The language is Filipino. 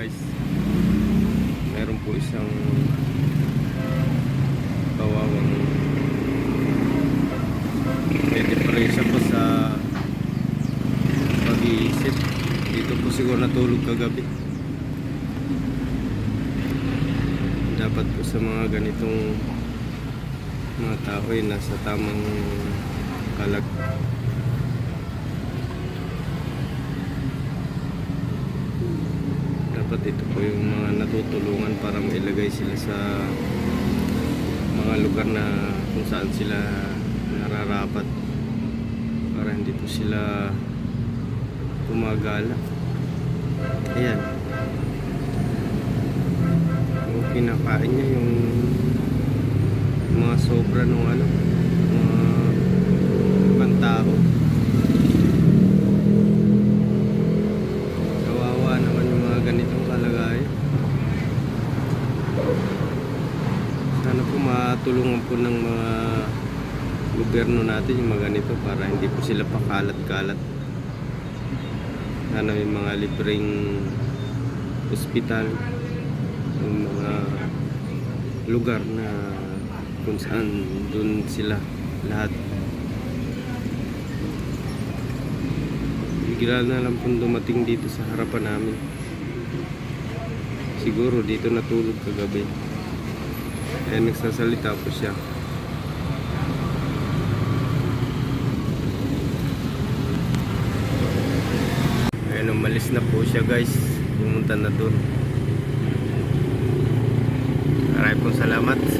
guys. Meron po isang kawawang may depresya po sa pag-iisip. Dito po siguro natulog kagabi. Dapat po sa mga ganitong mga tao ay nasa tamang kalag dapat ito po yung mga natutulungan para mailagay sila sa mga lugar na kung saan sila nararapat para hindi po sila gumagala. Ayan. Yung kinakain niya yung mga sobra nung ano mga ibang tao kawawa naman yung mga ganitong kalagayan sana po matulungan po ng mga gobyerno natin yung mga ganito para hindi po sila pakalat-kalat. Sana may mga libreng ospital yung mga lugar na kung saan dun sila lahat. Bigla na lang pong dumating dito sa harapan namin. Siguro dito natulog kagabi eh nagsasalita po siya. Ayan, umalis na po siya guys. Pumunta na doon Maraming salamat